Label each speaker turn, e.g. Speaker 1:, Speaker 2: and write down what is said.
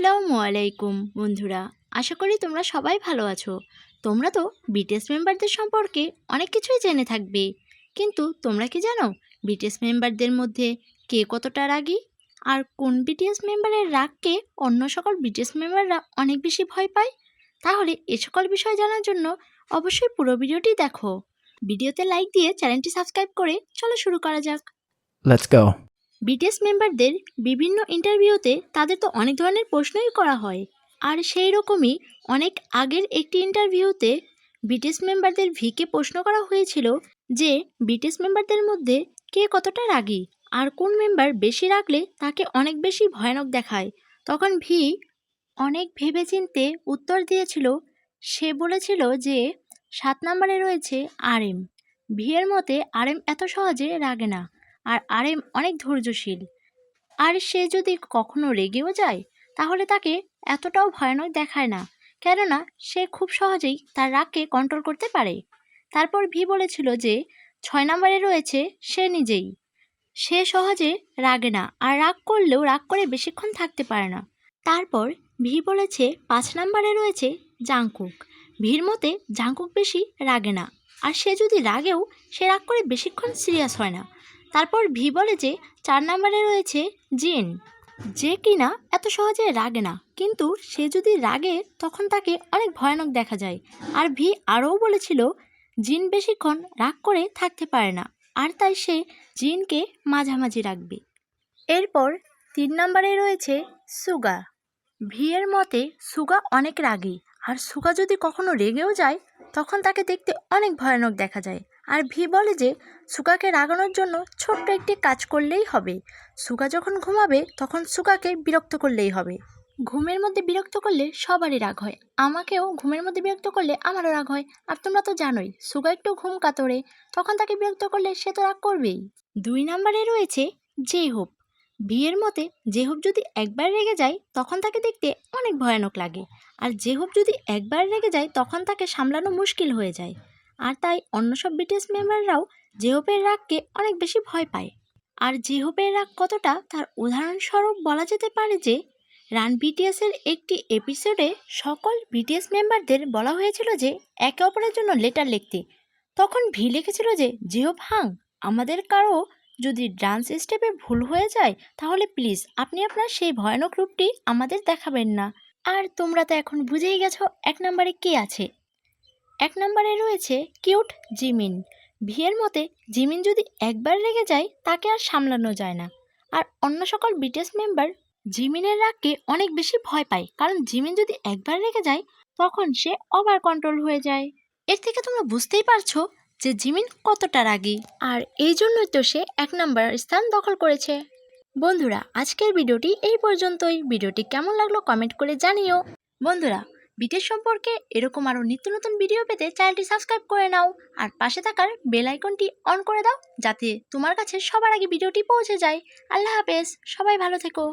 Speaker 1: আসসালামু আলাইকুম, বন্ধুরা। আশা করি তোমরা সবাই ভালো আছো। তোমরা তো বিটিএস মেম্বারদের সম্পর্কে অনেক কিছুই জেনে থাকবে। কিন্তু তোমরা কি জানো বিটিএস মেম্বারদের মধ্যে কে কতটা রাগী? আর কোন বিটিএস মেম্বারের রাগকে অন্য সকল বিটিএস মেম্বাররা অনেক বেশি ভয় পায়? তাহলে এ সকল বিষয় জানার জন্য অবশ্যই পুরো ভিডিওটি দেখো। ভিডিওতে লাইক দিয়ে চ্যানেলটি সাবস্ক্রাইব করে চলো শুরু করা যাক।
Speaker 2: Let's go.
Speaker 1: বিটিএস মেম্বারদের বিভিন্ন ইন্টারভিউতে তাদের তো অনেক ধরনের প্রশ্নই করা হয়। আর সেই রকমই অনেক আগের একটি ইন্টারভিউতে বিটিএস মেম্বারদের ভিকে প্রশ্ন করা হয়েছিল যে বিটিএস মেম্বারদের মধ্যে কে কতটা রাগী? আর কোন মেম্বার বেশি রাগলে তাকে অনেক বেশি ভয়ানক দেখায়? তখন ভি অনেক ভেবেচিন্তে উত্তর দিয়েছিল, সে বলেছিল যে, সাত নম্বরে রয়েছে আর এম। ভি এর মতে আর এম এত সহজে রাগে না। আর আরএম অনেক ধৈর্যশীল। আর সে যদি কখনো রেগেও যায়, তাহলে তাকে এতটাও ভয়ানক দেখায় না, কেননা সে খুব সহজেই তার রাগকে কন্ট্রোল করতে পারে। তারপর ভি বলেছিল যে, ছয় নম্বরে রয়েছে সে নিজেই। সে সহজে রাগে না, আর রাগ করলেও রাগ করে বেশিক্ষণ থাকতে পারে না। তারপর ভি বলেছে, পাঁচ নম্বরে রয়েছে জাংকুক। ভির মতে জাংকুক বেশি রাগে না, আর সে যদি রাগেও, সে রাগ করে বেশিক্ষণ সিরিয়াস হয় না। তারপর ভি বলে যে, চার নম্বরে রয়েছে জিন। যে কিনা এত সহজে রাগে না, কিন্তু সে যদি রাগে, তখন তাকে অনেক ভয়ানক দেখা যায়। আর ভি আরও বলেছিল, জিন বেশিক্ষণ রাগ করে থাকতে পারে না, আর তাই সে জিনকে মাঝামাঝি রাখবে। এরপর তিন নম্বরে রয়েছে সুগা। ভি এর মতে, সুগা অনেক রাগী, আর সুগা যদি কখনো রেগেও যায়, তখন তাকে দেখতে অনেক ভয়ানক দেখা যায়। আর ভি বলে যে সুগাকে রাগানোর জন্য ছোট্ট একটি কাজ করলেই হবে। সুগা যখন ঘুমাবে, তখন সুগাকে বিরক্ত করলেই হবে। ঘুমের মধ্যে বিরক্ত করলে সবারই রাগ হয়। আমাকেও ঘুমের মধ্যে বিরক্ত করলে আমারও রাগ হয়। আর তোমরা তো জানোই সুগা একটু ঘুম কাতরে, তখন তাকে বিরক্ত করলে সে তো রাগ করবেই। দুই নম্বরে রয়েছে যে হোপ বিয়ের মতে হোপ যদি একবার রেগে যায়, তখন তাকে দেখতে অনেক ভয়ানক লাগে। আর হোপ যদি একবার রেগে যায়, তখন তাকে সামলানো মুশকিল হয়ে যায়। আর তাই অন্য সব বিটিএস মেম্বাররাও জেহোপের রাগকে অনেক বেশি ভয় পায়। আর জেহোপের রাগ কতটা তার উদাহরণস্বরূপ বলা যেতে পারে যে, রান বিটিএসের একটি এপিসোডে সকল বিটিএস মেম্বারদের বলা হয়েছিল যে, একে অপরের জন্য লেটার লিখতে। তখন ভি লিখেছিল যে জেহোপ হাং, আমাদের কারও যদি ডান্স স্টেপে ভুল হয়ে যায়, তাহলে প্লিজ আপনি আপনার সেই ভয়ানক রূপটি আমাদের দেখাবেন না। আর তোমরা তো এখন বুঝেই গেছো এক নম্বরে কে আছে। এক নম্বরে রয়েছে কিউট জিমিন। ভিয়ের মতে জিমিন যদি একবার রেগে যায়, তাকে আর সামলানো যায় না। আর অন্য সকল বিটিএস মেম্বার জিমিনের রাগকে অনেক বেশি ভয় পায়, কারণ জিমিন যদি একবার রেগে যায়, তখন সে ওভার কন্ট্রোল হয়ে যায়। এর থেকে তোমরা বুঝতেই পারছ যে জিমিন কতটা রাগী। আর এই জন্যই তো সে এক নম্বর স্থান দখল করেছে। বন্ধুরা, আজকের ভিডিওটি এই পর্যন্তই। ভিডিওটি কেমন লাগল কমেন্ট করে জানিও। বন্ধুরা বিটের সম্পর্কে এরকম আরও নিত্য নতুন ভিডিও পেতে চ্যানেলটি সাবস্ক্রাইব করে নাও। আর পাশে থাকার বেল আইকনটি অন করে দাও যাতে তোমার কাছে সবার আগে ভিডিওটি পৌঁছে যায়। আল্লাহ হাফেজ, সবাই ভালো থেকো।